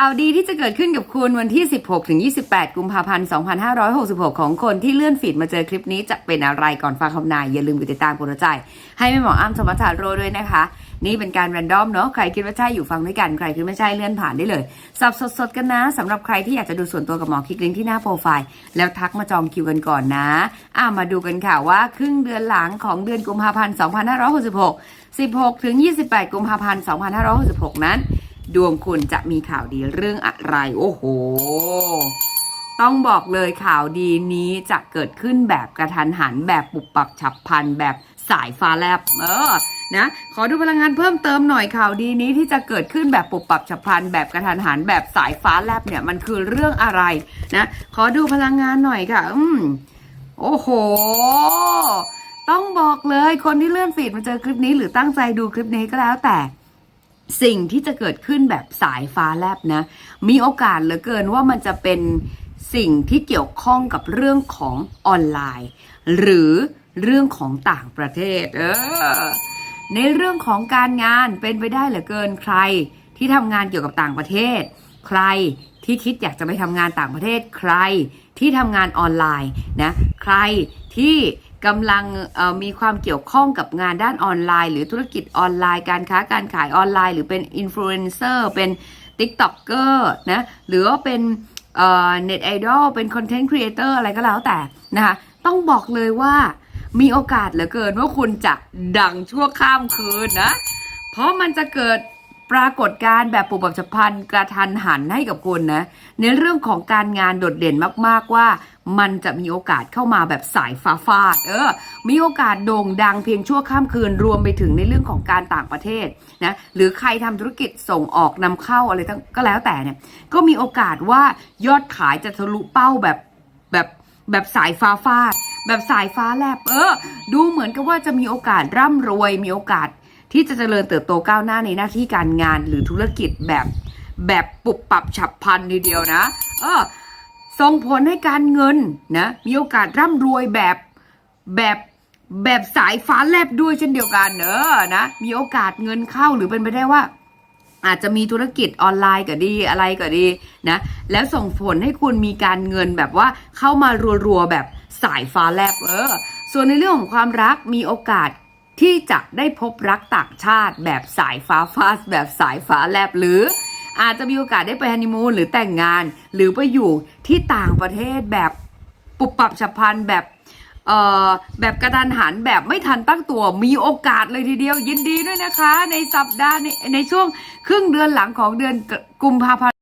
ข่าวดีที่จะเกิดขึ้นกับคุณวันที่ 16 ถึง 28 กุมภาพันธ์ 2566 ของคนที่เลื่อนฟีดมาเจอคลิปนี้จะเป็นอะไรก่อนฟังคำนาย อย่าลืมกดติดตามกดใจ ให้แม่หมออ้ำสมัชชาโรด้วยนะคะ นี่เป็นการแรนดอมเนาะใครคิดว่าใช่อยู่ฟังด้วยกัน ใครคิดไม่ใช่เลื่อนผ่านได้เลย สับสดๆกันนะสำหรับใครที่อยากจะดูส่วนตัวกับหมอคลิกลิงที่หน้าโปรไฟล์แล้วทักมาจองคิวกันก่อนนะอ่ามาดูกันค่ะว่าครึ่งเดือนหลังของเดือนกุมภาพันธ์ 2566 16 ถึง 28 กุมภาพันธ์ 2566 นั้น ดวงคุณจะมีข่าวดีเรื่องอะไร โอ้โห ต้องบอกเลยข่าวดีนี้จะเกิดขึ้นแบบกระทันหันแบบปุบปับฉับพลันแบบสายฟ้าแลบ เออ นะ ขอดูพลังงานเพิ่มเติมหน่อยข่าวดีนี้ที่จะเกิดขึ้นแบบปุบปับฉับพลันแบบกระทันหันแบบสายฟ้าแลบเนี่ยมันคือเรื่องอะไรนะ ขอดูพลังงานหน่อยค่ะ อืมโอ้โห ต้องบอกเลยคนที่เลื่อนฟีดมาเจอคลิปนี้หรือตั้งใจดูคลิปนี้ก็แล้วแต่ สิ่งที่จะเกิดขึ้นแบบสายฟ้าแลบนะ มีโอกาสเหลือเกินว่ามันจะเป็นสิ่งที่เกี่ยวข้องกับเรื่องของออนไลน์ หรือเรื่องของต่างประเทศ เออ ในเรื่องของการงานเป็นไปได้เหลือเกินใคร ที่ทำงานเกี่ยวกับต่างประเทศ ใครที่คิดอยากจะไปทำงานต่างประเทศ ใครที่ทำงานออนไลน์นะ ใครที่ กำลังมีความเกี่ยวข้องกับงานด้านออนไลน์ หรือธุรกิจออนไลน์ การค้าการขายออนไลน์ หรือเป็นอินฟลูเอนเซอร์เป็น t ิ k t o k เกอร์นะหรือว่าเป็นเน็ตไอดอลเป็นคอนเทนต์ครีเอเตอร์อะไรก็แล้วแต่นะคะต้องบอกเลยว่ามีโอกาสเหลือเกินว่าคุณจะดังชั่วข้ามคืนนะ เพราะมันจะเกิด ปรากฏการ์แบบปุบปับฉับพลันกระทันหันให้กับคุณนะ ในเรื่องของการงานโดดเด่นมาก ๆ ว่า มันจะมีโอกาสเข้ามาแบบสายฟ้าฟาด เออ มีโอกาสโด่งดังเพียงชั่วข้ามคืนรวมไปถึงในเรื่องของการต่างประเทศนะ หรือใครทำธุรกิจส่งออกนำเข้าอะไรทั้งก็แล้วแต่เนี่ย ก็มีโอกาสว่ายอดขายจะทะลุเป้าแบบแบบแบบสายฟ้าฟาด แบบสายฟ้าแลบ เออ ดูเหมือนกับว่าจะมีโอกาสร่ำรวยมีโอกาส ที่จะเจริญเติบโตก้าวหน้าในหน้าที่การงานหรือธุรกิจแบบแบบปุบปรับฉับพลันทีเดียวนะ เออส่งผลให้การเงินนะมีโอกาสร่ำรวยแบบแบบแบบสายฟ้าแลบด้วยเช่นเดียวกันเนอะนะมีโอกาสเงินเข้าหรือเป็นไปได้ว่า อาจจะมีธุรกิจออนไลน์ก็ดีอะไรก็ดีนะแล้วส่งผลให้คุณมีการเงินแบบว่าเข้ามารัวๆแบบสายฟ้าแลบเออ ส่วนในเรื่องของความรักมีโอกาส ที่จะได้พบรักต่างชาติ แบบสายฟ้าฟาสแบบสายฟ้าแลบหรือ อาจจะมีโอกาสได้ไปฮันนีมูนหรือแต่งงาน หรือไปอยู่ที่ต่างประเทศแบบปุบปับฉับพลันแบบเอ่อแบบกระดันหันแบบไม่ทันตั้งตัวมีโอกาสเลยทีเดียวยินดีด้วยนะคะ ในสัปดาห์ในในช่วงครึ่งเดือนหลังของเดือนกุมภาพันธ์